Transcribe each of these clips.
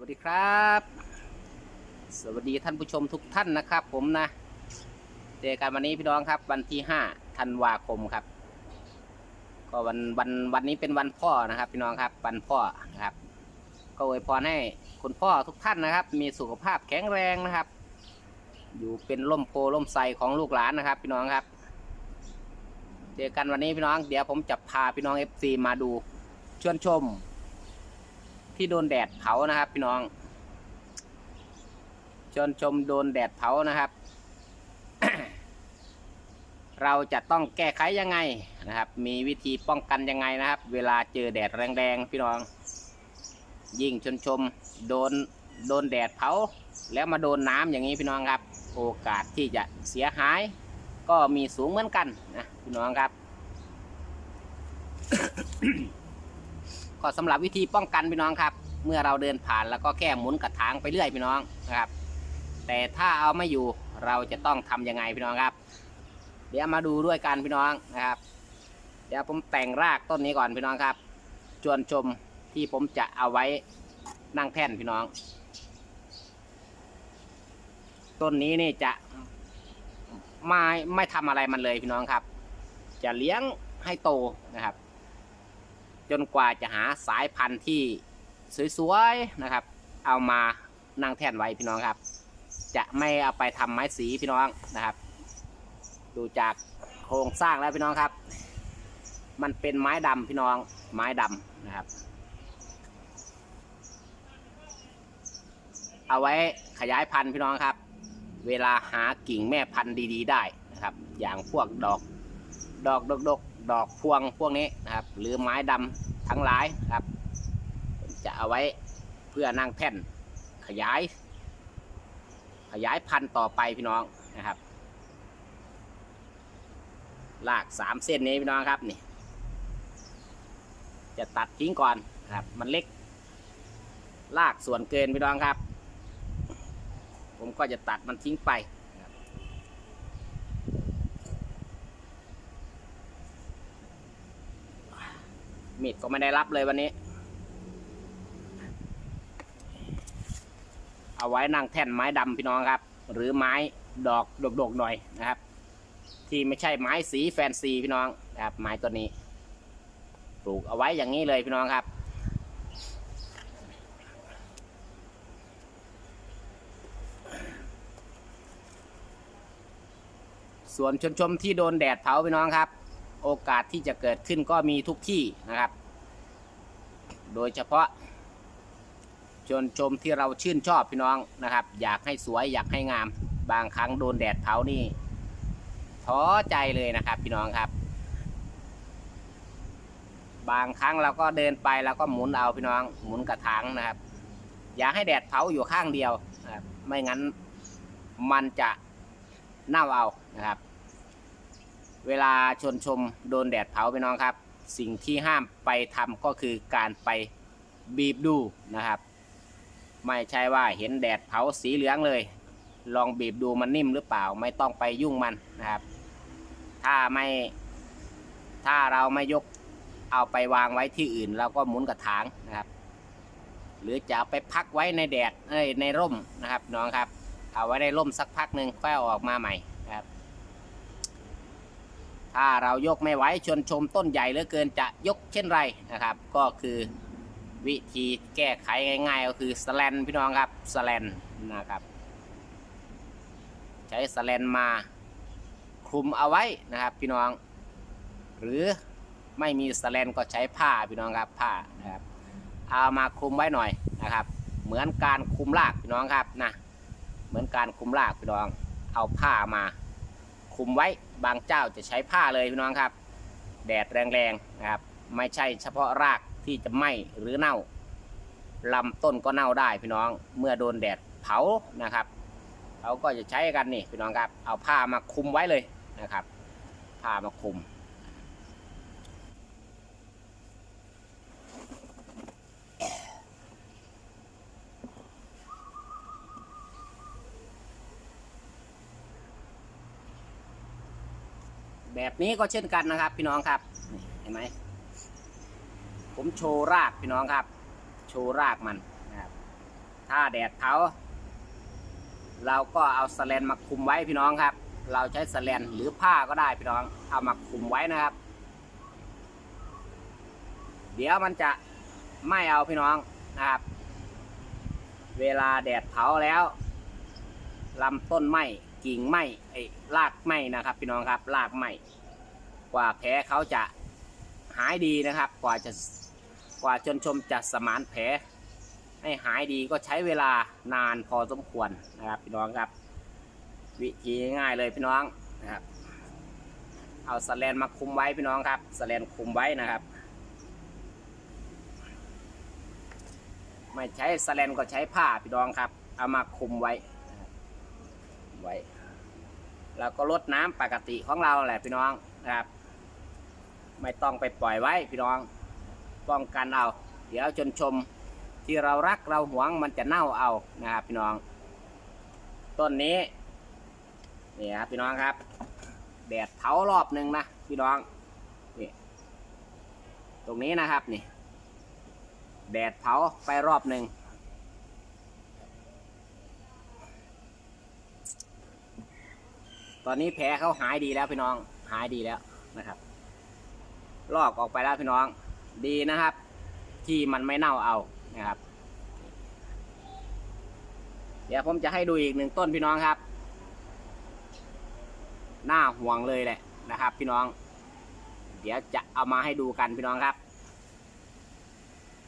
วัสดีครับ สวัสดีท่านผู้ชมทุกท่านนะครับ ผมนะเจอกันวันนี้พี่น้องครับ วันที่5ธันวาคมครับ ก็วันวันวันนี้เป็นวันพ่อนะครับ พี่น้องครับวันพ่อนะครับ ก็อวยพรให้คุณพ่อทุกท่านนะครับ มีสุขภาพแข็งแรงนะครับ อยู่เป็นร่มโพล่มไทรของลูกหลานนะครับ พี่น้องครับเจอกันวันนี้พี่น้อง เดี๋ยวผมจะพาพี่น้อง FC มาดูชวนชม ที่โดนแดดเผานะครับ พี่น้องชนชมโดนแดดเผานะครับ เราจะต้องแก้ไขยังไงนะครับ มีวิธีป้องกันยังไงนะครับ เวลาเจอแดดแรงๆพี่น้อง ยิ่งชนชมโดนโดนแดดเผา แล้วมาโดนน้ำอย่างนี้พี่น้องครับ โอกาสที่จะเสียหาย ก็มีสูงเหมือนกันนะพี่น้องครับ ก็สำหรับวิธีป้องกันพี่น้องครับ เมื่อเราเดินผ่านแล้วก็แค่หมุนกระถางไปเรื่อยพี่น้องนะครับ แต่ถ้าเอาไม่อยู่เราจะต้องทำยังไงพี่น้องครับ เดี๋ยวมาดูด้วยกันพี่น้องนะครับ เดี๋ยวผมแต่งรากต้นนี้ก่อนพี่น้องครับชวนชมที่ผมจะเอาไว้นั่งแท่นพี่น้อง ต้นนี้นี่จะไม่ไม่ทำอะไรมันเลยพี่น้องครับ จะเลี้ยงให้โตนะครับ จนกว่าจะหาสายพันธุ์ที่สวยๆนะครับ เอามานั่งแท่นไว้พี่น้องครับ จะไม่เอาไปทำไม้สีพี่น้องนะครับ ดูจากโครงสร้างแล้วพี่น้องครับ มันเป็นไม้ดำพี่น้องไม้ดำนะครับ เอาไว้ขยายพันธุ์พี่น้องครับ เวลาหากิ่งแม่พันธุ์ดี ๆ ได้นะครับ อย่างพวกดอกดอกดก ดอกพวงพวกนี้นะครับ หรือไม้ดำทั้งหลายครับ จะเอาไว้เพื่อนั่งแท่นขยาย ขยายพันธุ์ต่อไปพี่น้องนะครับลากสามเส้นนี้พี่น้องครับนี่ จะตัดทิ้งก่อนนะครับ มันเล็ก ลากส่วนเกินพี่น้องครับ ผมก็จะตัดมันทิ้งไป มีดก็ไม่ได้รับเลยวันนี้ เอาไว้นั่งแท่นไม้ดำพี่น้องครับ หรือไม้ดอกดกๆหน่อยนะครับ ที่ไม่ใช่ไม้สีแฟนซีพี่น้องนะครับ ไม้ตัวนี้ ปลูกเอาไว้อย่างนี้เลยพี่น้องครับ ส่วนชนชมที่โดนแดดเผาพี่น้องครับ โอกาสที่จะเกิดขึ้นก็มีทุกที่นะครับ โดยเฉพาะชนชมที่เราชื่นชอบพี่น้องนะครับ อยากให้สวยอยากให้งาม บางครั้งโดนแดดเผานี่ท้อใจเลยนะครับพี่น้องครับ บางครั้งเราก็เดินไปแล้วก็หมุนเอาพี่น้อง หมุนกระถางนะครับ อยากให้แดดเผาอยู่ข้างเดียวนะครับไม่งั้นมันจะเน่าเอานะครับ เวลาชนชมโดนแดดเผาพี่น้องครับ สิ่งที่ห้ามไปทำก็คือการไปบีบดูนะครับ ไม่ใช่ว่าเห็นแดดเผาสีเหลืองเลย ลองบีบดูมันนิ่มหรือเปล่าไม่ต้องไปยุ่งมันนะครับ ถ้าไม่ถ้าเราไม่ยกเอาไปวางไว้ที่อื่นเราก็หมุนกระถางนะครับ หรือจะเอาไปพักไว้ในแดดเอ้ยในร่มนะครับน้องครับ เอาไว้ในร่มสักพักหนึ่งค่อยออกมาใหม่ ถ้าเรายกไม่ไหวชวนชมต้นใหญ่เหลือเกินจะยกเช่นไรนะครับ ก็คือวิธีแก้ไขง่าย ๆ ก็คือสแลนพี่น้องครับสแลนนะครับ ใช้สแลนมาคลุมเอาไว้นะครับพี่น้อง หรือไม่มีสแลนก็ใช้ผ้าพี่น้องครับผ้านะครับเอามาคลุมไว้หน่อยนะครับ เหมือนการคลุมรากพี่น้องครับนะเหมือนการคลุมรากพี่น้อง เอาผ้ามา คุมไว้บางเจ้าจะใช้ผ้าเลยพี่น้องครับ แดดแรงๆนะครับ ไม่ใช่เฉพาะรากที่จะไหม้หรือเน่าลำต้นก็เน่าได้พี่น้อง เมื่อโดนแดดเผานะครับเขาก็จะใช้กันนี่พี่น้องครับ เอาผ้ามาคุมไว้เลยนะครับ ผ้ามาคุม แบบนี้ก็เช่นกันนะครับ พี่น้องครับเห็นไหมผมโชว์รากพี่น้องครับ โชว์รากมันนะครับ ถ้าแดดเผาเราก็เอาสแลนมาคุมไว้พี่น้องครับ เราใช้สแลนหรือผ้าก็ได้พี่น้อง เอามาคุมไว้นะครับ เดี๋ยวมันจะไม่เอาพี่น้องนะครับ เวลาแดดเผาแล้วลำต้นไหม กิ่งไหมไอ้รากไหมนะครับ พี่น้องครับรากไหมกว่าแผลเขาจะหายดีนะครับ กว่าจะกว่าจนชมจะสมานแผลให้หายดีก็ใช้เวลานานพอสมควรนะครับ พี่น้องครับ วิธีง่ายเลยพี่น้องนะครับ เอาสแลนมาคุมไว้พี่น้องครับสแลนคุมไว้นะครับ ไม่ใช้สแลนก็ใช้ผ้าพี่น้องครับ เอามาคุมไว้ไว้ แล้วก็ลดน้ำปกติของเราแหละพี่น้องนะครับ ไม่ต้องไปปล่อยไว้พี่น้อง ป้องกันเอา เดี๋ยวจนชมที่เรารักเราหวงมันจะเน่าเอานะครับพี่น้อง ต้นนี้นี่ครับพี่น้องครับ แดดเผารอบหนึ่งนะพี่น้องนี่ตรงนี้นะครับนี่ แดดเผาไปรอบหนึ่ง ตอนนี้แผลเขาหายดีแล้วพี่น้องหายดีแล้วนะครับลอกออกไปแล้วพี่น้อง ดีนะครับ ที่มันไม่เน่าเอานะครับ เดี๋ยวผมจะให้ดูอีกหนึ่งต้นพี่น้องครับหน้าห่วงเลยแหละนะครับ พี่น้อง เดี๋ยวจะเอามาให้ดูกันพี่น้องครับ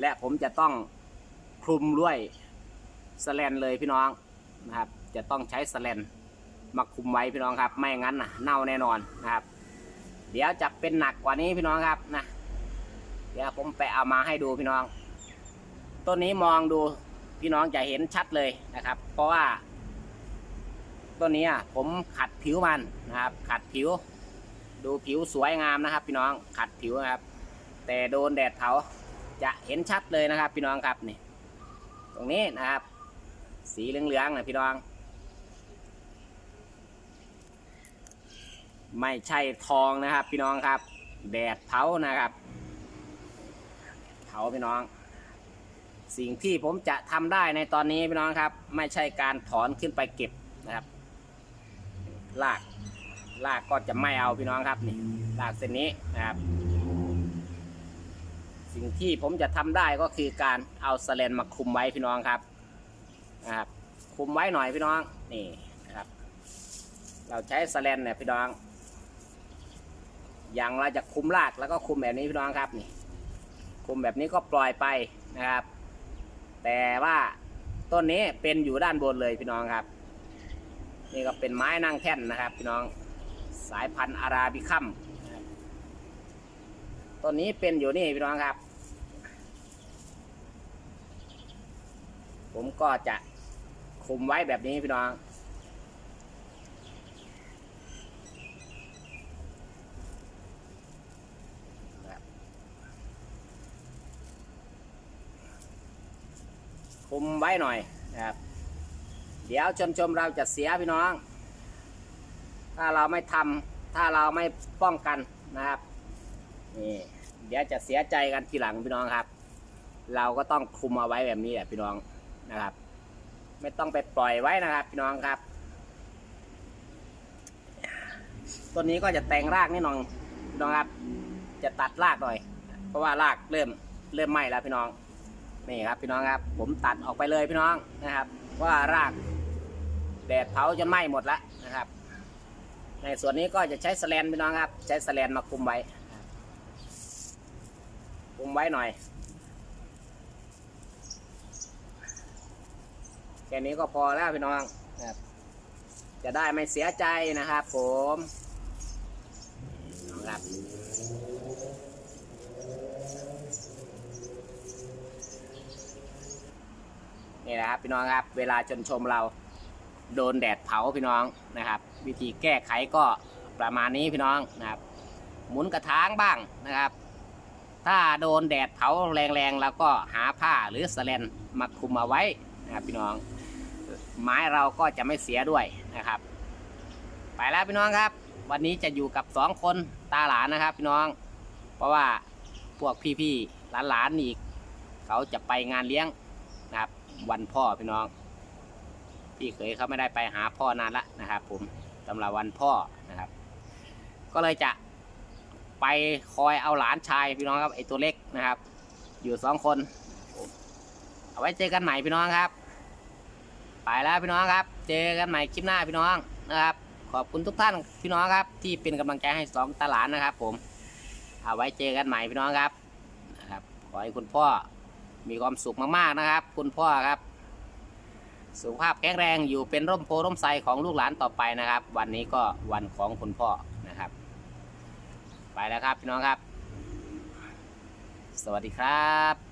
และผมจะต้องคลุมด้วยสแลนเลยพี่น้องนะครับ จะต้องใช้สแลน มาคุมไว้พี่น้องครับไม่งั้นนะเน่าแน่นอนนะครับ เดี๋ยวจะเป็นหนักกว่านี้พี่น้องครับนะเดี๋ยวผมไปเอามาให้ดูพี่น้องต้นนี้มองดูพี่น้องจะเห็นชัดเลยนะครับ เพราะว่าต้นนี้อะผมขัดผิวมันนะครับ ขัดผิว ดูผิวสวยงามนะครับ พี่น้องขัดผิวนะครับ แต่โดนแดดเผาจะเห็นชัดเลยนะครับ พี่น้องครับนี่ ตรงนี้นะครับ สีเหลืองๆนะพี่น้อง ไม่ใช่ทองนะครับ พี่น้องครับ แดดเผานะครับเผาพี่น้อง สิ่งที่ผมจะทำได้ในตอนนี้พี่น้องครับ ไม่ใช่การถอนขึ้นไปเก็บนะครับลากลากก็จะไม่เอาพี่น้องครับนี่ลากเส้นนี้นะครับ สิ่งที่ผมจะทำได้ก็คือการเอาสแลนมาคุมไว้พี่น้องครับนะครับคุมไว้หน่อยพี่น้องนี่นะครับ เราใช้สแลนเนี่ยพี่น้อง ย่างเราจะคุมรากแล้วก็คุมแบบนี้พี่น้องครับนี่ คุมแบบนี้ก็ปล่อยไปนะครับ แต่ว่าต้นนี้เป็นอยู่ด้านบนเลยพี่น้องครับ นี่ก็เป็นไม้นั่งแท่นนะครับพี่น้องสายพันธุ์อาราบิคัมต้นนี้เป็นอยู่นี่พี่น้องครับ ผมก็จะคุมไว้แบบนี้พี่น้อง คุมไว้หน่อยนะครับ เดี๋ยวชมชมเราจะเสียพี่น้อง ถ้าเราไม่ทำถ้าเราไม่ป้องกันนะครับนี่เดี๋ยวจะเสียใจกันทีหลังพี่น้องครับ เราก็ต้องคุมเอาไว้แบบนี้แหละพี่น้องนะครับ ไม่ต้องไปปล่อยไว้นะครับ พี่น้องครับต้นนี้ก็จะแต่งรากนิดหน่อยพี่น้องครับ จะตัดรากหน่อย เพราะว่ารากเริ่มเริ่มไหม้แล้วพี่น้อง นี่ครับพี่น้องครับ ผมตัดออกไปเลยพี่น้องนะครับว่ารากแดดเผาจนไหม้หมดแล้วนะครับ ในส่วนนี้ก็จะใช้สแลนพี่น้องครับ ใช้สแลนมาคุมไว้คุมไว้หน่อยแค่นี้ก็พอแล้วพี่น้องครับจะได้ไม่เสียใจนะครับผมนะครับ นี่นะครับพี่น้องครับ เวลาชนชมเราโดนแดดเผาพี่น้องนะครับ วิธีแก้ไขก็ประมาณนี้พี่น้องนะครับ หมุนกระถางบ้างนะครับ ถ้าโดนแดดเผาแรงๆ แล้วก็หาผ้าหรือสแลนมาคลุมเอาไว้นะครับพี่น้องไม้เราก็จะไม่เสียด้วยนะครับ ไปแล้วพี่น้องครับ วันนี้จะอยู่กับสองคนตาหลานนะครับ พี่น้อง เพราะว่าพวกพี่ๆหลานๆอีก เขาจะไปงานเลี้ยงนะครับ วันพ่อพี่น้อง พี่เคยเขาไม่ได้ไปหาพ่อนานละนะครับผมสำหรับวันพ่อนะครับ ก็เลยจะไปคอยเอาหลานชายพี่น้องครับไอตัวเล็กนะครับ อยู่สองคน เอาไว้เจอกันใหม่พี่น้องครับ ไปแล้วพี่น้องครับ เจอกันใหม่คลิปหน้าพี่น้องนะครับ ขอบคุณทุกท่านพี่น้องครับ ที่เป็นกำลังใจให้สองตาหลานนะครับ ผม เอาไว้เจอกันใหม่พี่น้องครับนะครับขอให้คุณพ่อ มีความสุขมากๆนะครับ คุณพ่อครับ สุขภาพแข็งแรงอยู่เป็นร่มโพร่มไทรของลูกหลานต่อไปนะครับ วันนี้ก็วันของคุณพ่อนะครับ ไปแล้วครับพี่น้องครับ สวัสดีครับ